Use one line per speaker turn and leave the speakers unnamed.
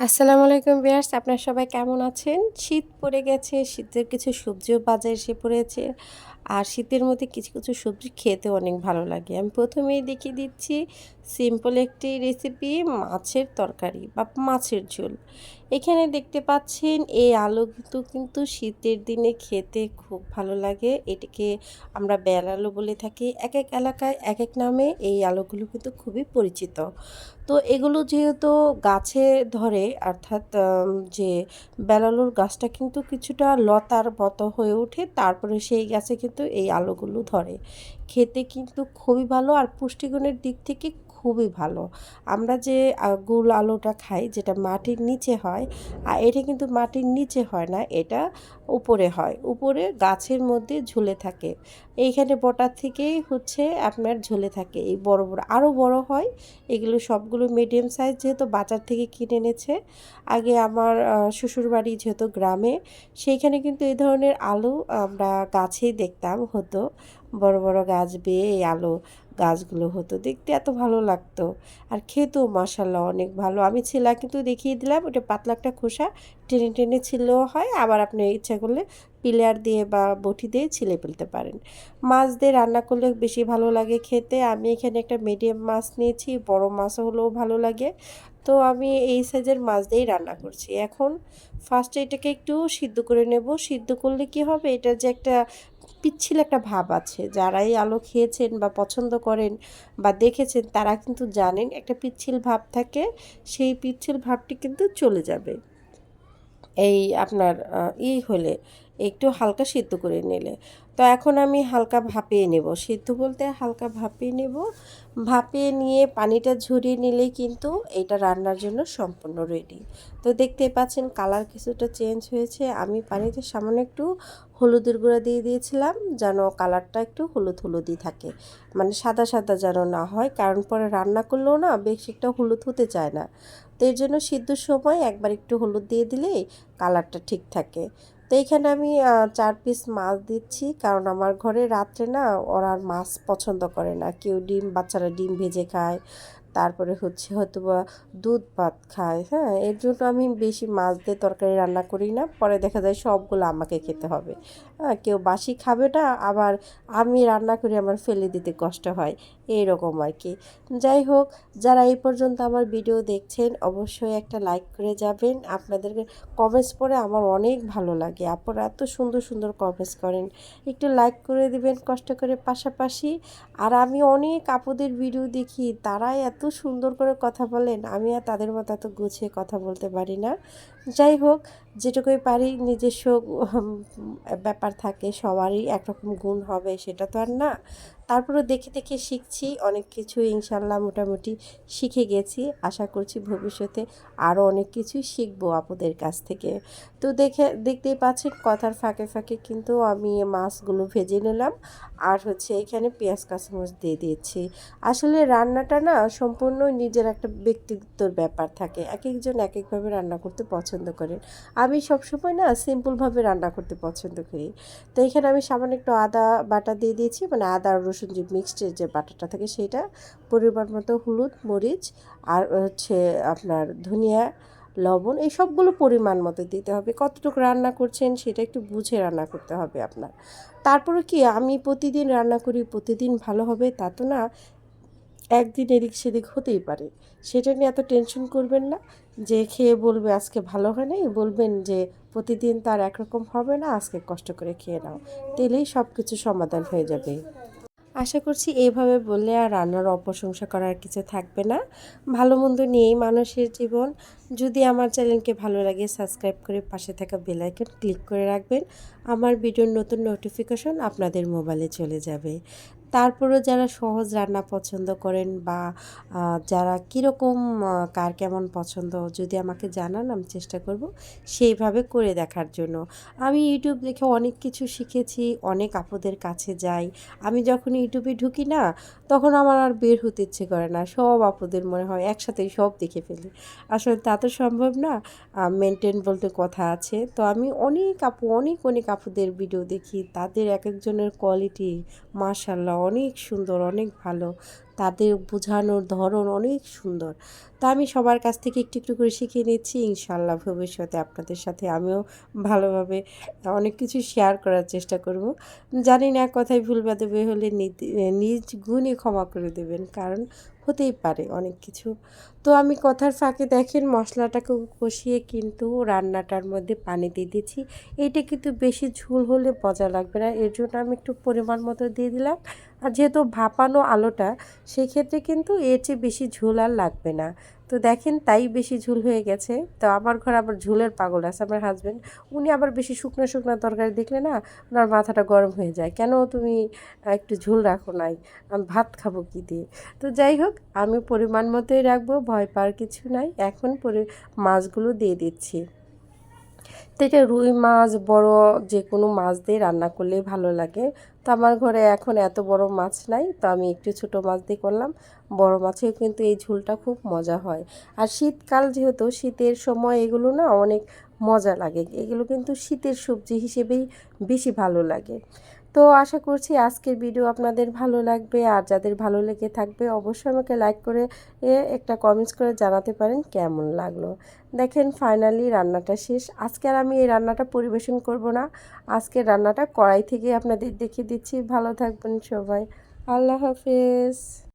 আসসালামু আলাইকুম বিয়ার্স আপনার সবাই কেমন আছেন? শীত পড়ে গেছে, শীতের কিছু সবজিও বাজারে এসে পড়েছে। আর শীতের মধ্যে কিছু কিছু সবজি খেতে অনেক ভালো লাগে। আমি প্রথমেই দেখিয়ে দিচ্ছি সিম্পল একটি রেসিপি মাছের তরকারি বা মাছের ঝোল। এখানে দেখতে পাচ্ছেন, এই আলু কিন্তু কিন্তু শীতের দিনে খেতে খুব ভালো লাগে। এটিকে আমরা বেল আলু বলে থাকি। এক এক এলাকায় এক এক নামে এই আলুগুলো কিন্তু খুবই পরিচিত। তো এগুলো যেহেতু গাছে ধরে, অর্থাৎ যে বেলালুর গাছটা কিন্তু কিছুটা লতার মতো হয়ে ওঠে, তারপরে সেই গাছে কিন্তু এই আলোগুলো ধরে। খেতে কিন্তু খুবই ভালো আর পুষ্টিগুণের দিক থেকে খুবই ভালো। আমরা যে গুল আলুটা খাই যেটা মাটির নিচে হয় আর এটা কিন্তু মাটির নিচে হয় না, এটা উপরে হয়। উপরে গাছের মধ্যে ঝুলে থাকে। এইখানে বটার থেকেই হচ্ছে আপনার ঝুলে থাকে। এই বড় বড় আরও বড় হয়, এগুলো সবগুলো মিডিয়াম সাইজ যেহেতু বাজার থেকে কিনে এনেছে। আগে আমার শ্বশুরবাড়ি যেহেতু গ্রামে, সেইখানে কিন্তু এই ধরনের আলু আমরা গাছেই দেখতাম হতো। বড় বড় গাছ বেয়ে এই আলু। গাছগুলো হতো। দেখতে এত ভালো লাগতো। আর খেতেও মশাল্লা অনেক ভালো। আমি ছিলা কিন্তু দেখিয়ে দিলাম, ওটা পাতলা একটা খোসা টেনে টেনে ছিলেও হয়। আবার আপনি ইচ্ছা করলে পিলার দিয়ে বা বটি দিয়ে ছিলে ফেলতে পারেন। মাছ দিয়ে রান্না করলে বেশি ভালো লাগে খেতে। আমি এখানে একটা মিডিয়াম মাছ নিয়েছি, বড় মাছ হলেও ভালো লাগে। তো আমি এই সাইজের মাছ দিয়েই রান্না করছি। এখন ফার্স্টে এটাকে একটু সিদ্ধ করে নেব। সিদ্ধ করলে কি হবে? এটা যে একটা পিচ্ছিল একটা ভাব আছে। যারাই আলো খেয়েছেন বা পছন্দ করেন বা দেখেছেন, তারা কিন্তু জানেন একটা পিচ্ছিল ভাব থাকে, সেই পিচ্ছিল ভাবটি কিন্তু চলে যাবে। এই আপনার ই হলে একটু হালকা সিদ্ধ করে নিলে। তো এখন আমি হালকা ভাপিয়ে নেব। সিদ্ধ বলতে হালকা ভাপিয়ে নেব। ভাপিয়ে নিয়ে পানিটা ঝরিয়ে নিলেই কিন্তু এটা রান্নার জন্য সম্পূর্ণ রেডি তো দেখতে পাচ্ছেন কালার কিছুটা চেঞ্জ হয়েছে। আমি পানিতে সামান্য একটু হলুদের গুঁড়া দিয়ে দিয়েছিলাম যেন কালারটা একটু হলুদ হলুদই থাকে। মানে সাদা সাদা যেন না হয়, কারণ পরে রান্না করলেও না বেশি একটা হলুদ হতে চায় না। তো এর জন্য সিদ্ধর সময় একবার একটু হলুদ দিয়ে দিলেই কালারটা ঠিক থাকে। তো এইখানে আমি চার পিস মাছ দিচ্ছি। কারণ আমার ঘরে রাত্রে না ওরা মাছ পছন্দ করে না। কেউ ডিম, বাচ্চারা ডিম ভেজে খায়। তারপরে হচ্ছে হয়তো বা দুধ ভাত খায় হ্যাঁ? এর জন্য আমি বেশি মাছ দিয়ে তরকারি রান্না করি না। পরে দেখা যায় সবগুলো আমাকে খেতে হবে। হ্যাঁ কেউ বাসি খাবে না, আবার আমি রান্না করি আমার ফেলে দিতে কষ্ট হয়। এইরকম আর কি। যাই হোক, যারা এই পর্যন্ত আমার ভিডিও দেখছেন, অবশ্যই একটা লাইক করে যাবেন। আপনাদেরকে কমেন্টস পড়ে আমার অনেক ভালো লাগে। আপনারা এত সুন্দর সুন্দর কমেন্টস করেন। একটু লাইক করে দিবেন কষ্ট করে পাশাপাশি। আর আমি অনেক আপুদের ভিডিও দেখি, তারাই এত সুন্দর করে কথা বলেন, আমি আর তাদের মতো এত গুছিয়ে কথা বলতে পারি না। যাই হোক, যেটুকুই পারি নিজস্ব ব্যাপার থাকে, সবারই একরকম গুণ হবে, সেটা তো আর না। তারপরে দেখে দেখে শিখছি, অনেক কিছু ইনশাল্লাহ মোটামুটি শিখে গেছি। আশা করছি ভবিষ্যতে আরও অনেক কিছুই শিখব আপুদের কাছ থেকে। তো দেখে, দেখতেই পাচ্ছেন কথার ফাঁকে ফাঁকে কিন্তু আমি মাছগুলো ভেজে নিলাম আর হচ্ছে এখানে পেঁয়াজ কাঁচামরিচ দিয়ে দিয়েছি আসলে রান্নাটা না সম্পূর্ণ নিজের একটা ব্যক্তিত্বর ব্যাপার থাকে। এক একজন এক একভাবে রান্না করতে পছন্দ করেন। আমি সবসময় না সিম্পলভাবে রান্না করতে পছন্দ করি। তো এখানে আমি সামান্য একটু আদা বাটা দিয়ে দিয়েছি মানে আদা আর রসুন যে মিক্সড যে বাটাটা থাকে সেটা পরিমাণ মতো হলুদ, মরিচ আর হচ্ছে আপনার ধনিয়া, লবণ, এই সবগুলো পরিমাণ মতো দিতে হবে। কতটুকু রান্না করছেন সেটা একটু বুঝে রান্না করতে হবে আপনার। তারপরে কি, আমি প্রতিদিন রান্না করি, প্রতিদিন ভালো হবে তা তো না, একদিন এদিক সেদিক হতেই পারে। সেটা নিয়ে এত টেনশন করবেন না। যে খেয়ে বলবে আজকে ভালো হয় নাই, বলবেন যে প্রতিদিন তার একরকম হবে না, আজকে কষ্ট করে খেয়ে নাও। তেলেই সব কিছু সমাধান হয়ে যাবে। আশা করছি এইভাবে বললে আর রান্নার অপ্রশংসা করার কিছু থাকবে না। ভালো মন্দ নিয়েই মানুষের জীবন। যদি আমার চ্যানেলকে ভালো লাগে, সাবস্ক্রাইব করে পাশে থাকা বেলাইকন ক্লিক করে রাখবেন। আমার ভিডিওর নতুন নোটিফিকেশন আপনাদের মোবাইলে চলে যাবে। তারপরেও যারা সহজ রান্না পছন্দ করেন বা যারা কীরকম কার কেমন পছন্দ যদি আমাকে জানান, আমি চেষ্টা করব সেইভাবে করে দেখার জন্য। আমি ইউটিউব দেখে অনেক কিছু শিখেছি, অনেক আপদের কাছে যাই। আমি যখন ইউটিউবে ঢুকি না, তখন আমার আর বের হতে ইচ্ছে করে না। সব আপদের মনে হয় একসাথেই সব দেখে ফেলি। আসলে তা তো সম্ভব না মেনটেন বলতে কথা আছে। তো আমি অনেক আপু, অনেক অনেক আপুদের ভিডিও দেখি। তাদের এক একজনের কোয়ালিটি মার্শাল্লাহ অনেক সুন্দর, অনেক ভালো। তাদের বোঝানোর ধরন অনেক সুন্দর। তা আমি সবার কাছ থেকে একটু একটু করে শিখে নিচ্ছি। ইনশাল্লাহ ভবিষ্যতে আপনাদের সাথে আমিও ভালোভাবে অনেক কিছু শেয়ার করার চেষ্টা করব। জানি না কথায় ভুল বাদবে হলে নিজ গুণে ক্ষমা করে দেবেন, কারণ হতেই পারে অনেক কিছু। তো আমি কথার ফাঁকে দেখেন, মশলাটাকে কষিয়ে কিন্তু রান্নাটার মধ্যে পানি দিয়ে দিচ্ছি। এইটা কিন্তু বেশি ঝোল হলে মজা লাগবে না। এর জন্য আমি একটু পরিমাণ মতো দিয়ে দিলাম। আর যেহেতু ভাপানো আলোটা সেই ক্ষেত্রে কিন্তু এর চেয়ে বেশি ঝোল আর লাগবে না। তো দেখেন তাই বেশি ঝোল হয়ে গেছে। তো আমার ঘরে আবার ঝোলের পাগল আছে, আমার হাজব্যান্ড উনি আবার বেশি শুকনো শুকনো তরকারি দেখলে না, ওনার মাথাটা গরম হয়ে যায়। কেন তুমি একটু ঝোল রাখো নাই, আমি ভাত খাব কী দিয়ে? তো যাই হোক, আমি পরিমাণ মতোই রাখব, ভয় পাওয়ার কিছু নাই। এখন পরে, মাছগুলো দিয়ে দিচ্ছি। তো এটা রুই মাছ, বড় যে কোনো মাছ দিয়ে রান্না করলেই ভালো লাগে। তো আমার ঘরে এখন এত বড় মাছ নাই, তো আমি একটু ছোট মাছ দিয়ে করলাম। বড় মাছেও কিন্তু এই ঝোলটা খুব মজা হয়। আর শীতকাল যেহেতু, শীতের সময় এগুলো না অনেক মজা লাগে। এগুলো কিন্তু শীতের সবজি হিসেবেই বেশি ভালো লাগে। তো আশা করছি আজকের ভিডিও আপনাদের ভালো লাগবে। আর যাদের ভালো লেগে থাকবে, অবশ্যই আমাকে লাইক করে একটা কমেন্টস করে জানাতে পারেন কেমন লাগল। দেখেন ফাইনালি রান্নাটা শেষ। আজকে আর আমি এই রান্নাটা পরিবেশন করব না। আজকে রান্নাটা কড়াই থেকে আপনাদের দেখিয়ে দিচ্ছি। ভালো থাকবেন সবাই। আল্লাহ হাফেজ।